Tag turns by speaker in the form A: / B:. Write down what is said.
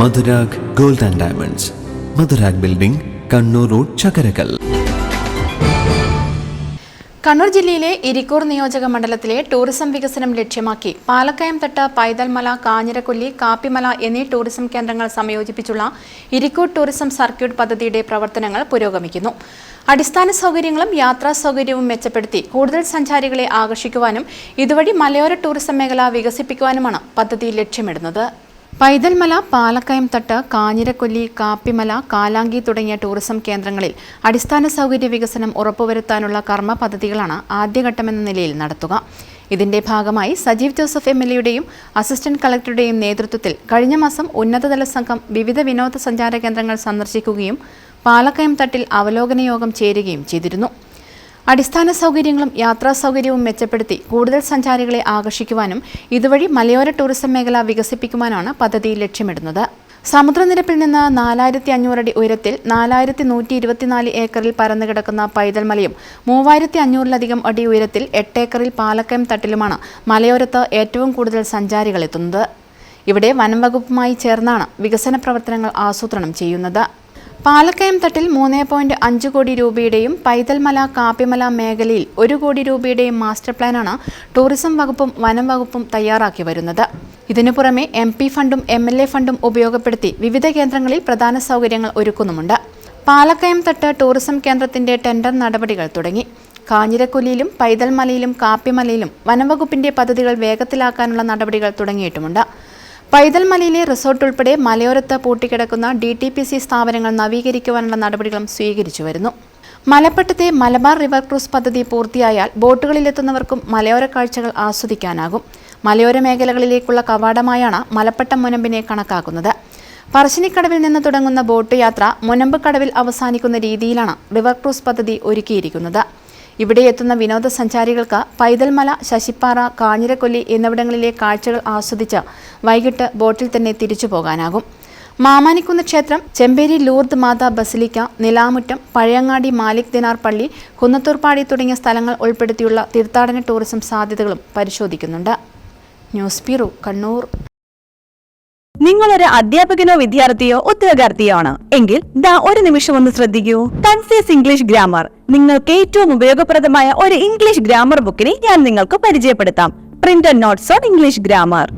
A: Madhurag gold and diamonds. Madhurag building Kannur road Chakkarakkal.
B: Kannur ജില്ലയിലെ ഇരിക്കൂർ നിയോജക മണ്ഡലത്തിലെ tourism വികസനം ലക്ഷ്യമാക്കി പാലക്കയം തട്ട് പൈതൽമല കാഞ്ഞിരക്കൊല്ലി കാപ്പിമല എന്നീ ടൂറിസം കേന്ദ്രങ്ങൾ സംയോജിപ്പിച്ചുള്ള ഇരിക്കൂർ ടൂറിസം സർക്യൂട്ട് പദ്ധതിയുടെ പ്രവർത്തനങ്ങൾ പുരോഗമിക്കുന്നു. അടിസ്ഥാന സൗകര്യങ്ങളും യാത്രാ സൗകര്യവും മെച്ചപ്പെടുത്തി കൂടുതൽ സഞ്ചാരികളെ ആകർഷിക്കുവാനും ഇതുവഴി മലയോര ടൂറിസം മേഖല വികസിപ്പിക്കുവാനുമാണ് പദ്ധതി ലക്ഷ്യമിടുന്നത്. പൈതൽമല പാലക്കയം തട്ട് കാഞ്ഞിരക്കൊല്ലി കാപ്പിമല കാലാങ്കി തുടങ്ങിയ ടൂറിസം കേന്ദ്രങ്ങളിൽ അടിസ്ഥാന സൗകര്യ വികസനം ഉറപ്പുവരുത്താനുള്ള കർമ്മ പദ്ധതികളാണ് ആദ്യഘട്ടമെന്ന നിലയിൽ നടത്തുക. ഇതിന്റെ ഭാഗമായി സജീവ് ജോസഫ് എം എൽ എയുടെയും അസിസ്റ്റന്റ് കളക്ടറുടെയും നേതൃത്വത്തിൽ കഴിഞ്ഞ മാസം ഉന്നതതല സംഘം വിവിധ വിനോദസഞ്ചാര കേന്ദ്രങ്ങൾ സന്ദർശിക്കുകയും പാലക്കയം തട്ടിൽ അവലോകന യോഗം ചേരുകയും ചെയ്തിരുന്നു. അടിസ്ഥാന സൗകര്യങ്ങളും യാത്രാ സൗകര്യവും മെച്ചപ്പെടുത്തി കൂടുതൽ സഞ്ചാരികളെ ആകർഷിക്കുവാനും ഇതുവഴി മലയോര ടൂറിസം മേഖല വികസിപ്പിക്കുവാനാണ് പദ്ധതി ലക്ഷ്യമിടുന്നത്. സമുദ്രനിരപ്പിൽ നിന്ന് നാലായിരത്തി അഞ്ഞൂറടി ഉയരത്തിൽ നാലായിരത്തി നൂറ്റി ഇരുപത്തിനാല് ഏക്കറിൽ പരന്നു കിടക്കുന്ന പൈതൽമലയും മൂവായിരത്തി അഞ്ഞൂറിലധികം അടി ഉയരത്തിൽ എട്ട് ഏക്കറിൽ പാലക്കയം തട്ടിലുമാണ് മലയോരത്ത് ഏറ്റവും കൂടുതൽ സഞ്ചാരികൾ എത്തുന്നത്. ഇവിടെ വനം വകുപ്പുമായി ചേർന്നാണ് വികസന പ്രവർത്തനങ്ങൾ ആസൂത്രണം ചെയ്യുന്നത്. പാലക്കയം തട്ടിൽ മൂന്ന് പോയിന്റ് അഞ്ച് കോടി രൂപയുടെയും പൈതൽമല കാപ്പിമല മേഖലയിൽ ഒരു കോടി രൂപയുടെയും മാസ്റ്റർ പ്ലാനാണ് ടൂറിസം വകുപ്പും വനം വകുപ്പും തയ്യാറാക്കി വരുന്നത്. ഇതിനു പുറമെ എം പി ഫണ്ടും എം എൽ എ ഫണ്ടും ഉപയോഗപ്പെടുത്തി വിവിധ കേന്ദ്രങ്ങളിൽ പ്രധാന സൗകര്യങ്ങൾ ഒരുക്കുന്നുമുണ്ട്. പാലക്കയം തട്ട് ടൂറിസം കേന്ദ്രത്തിന്റെ ടെൻഡർ നടപടികൾ തുടങ്ങി. കാഞ്ഞിരക്കൊല്ലിയിലും പൈതൽമലയിലും കാപ്പിമലയിലും വനംവകുപ്പിന്റെ പദ്ധതികൾ വേഗത്തിലാക്കാനുള്ള നടപടികൾ തുടങ്ങിയിട്ടുമുണ്ട്. പൈതൽമലയിലെ റിസോർട്ട് ഉൾപ്പെടെ മലയോരത്ത് പൂട്ടിക്കിടക്കുന്ന ഡി ടി പി സി സ്ഥാപനങ്ങൾ നവീകരിക്കുവാനുള്ള നടപടികളും സ്വീകരിച്ചു വരുന്നു. മലപ്പട്ടത്തെ മലബാർ റിവർ ക്രൂസ് പദ്ധതി പൂർത്തിയായാൽ ബോട്ടുകളിലെത്തുന്നവർക്കും മലയോര കാഴ്ചകൾ ആസ്വദിക്കാനാകും. മലയോര മേഖലകളിലേക്കുള്ള കവാടമായാണ് മലപ്പട്ടം മുനമ്പിനെ കണക്കാക്കുന്നത്. പറശ്ശിനിക്കടവിൽ നിന്ന് തുടങ്ങുന്ന ബോട്ട് യാത്ര മുനമ്പ് കടവിൽ അവസാനിക്കുന്ന രീതിയിലാണ് റിവർ ക്രൂസ് പദ്ധതി ഒരുക്കിയിരിക്കുന്നത്. ഇവിടെ എത്തുന്ന വിനോദസഞ്ചാരികൾക്ക് പൈതൽമല ശശിപ്പാറ കാഞ്ഞിരക്കൊല്ലി എന്നിവിടങ്ങളിലെ കാഴ്ചകൾ ആസ്വദിച്ച് വൈകിട്ട് ബോട്ടിൽ തന്നെ തിരിച്ചു പോകാനാകും. മാമാനിക്കുന്ന് ക്ഷേത്രം ചെമ്പേരി ലൂർദ് മാതാ ബസിലിക്ക നിലാമുറ്റം പഴയങ്ങാടി മാലിക് ദിനാർ പള്ളി കുന്നത്തൂർപ്പാടി തുടങ്ങിയ സ്ഥലങ്ങൾ ഉൾപ്പെടുത്തിയുള്ള തീർത്ഥാടന ടൂറിസം സാധ്യതകളും പരിശോധിക്കുന്നുണ്ട്. News bureau Kannur.
C: നിങ്ങളൊരു അധ്യാപകനോ വിദ്യാർത്ഥിയോ ഉദ്യോഗാർത്ഥിയോ ആണ്. എങ്കിൽ ദാ ഒരു നിമിഷം ഒന്ന് ശ്രദ്ധിക്കൂ. കൺസീസ് ഇംഗ്ലീഷ് ഗ്രാമർ നിങ്ങൾക്ക് ഏറ്റവും ഉപയോഗപ്രദമായ ഒരു ഇംഗ്ലീഷ് ഗ്രാമർ ബുക്കിനെ ഞാൻ നിങ്ങൾക്ക് പരിചയപ്പെടുത്താം. Print notes on English grammar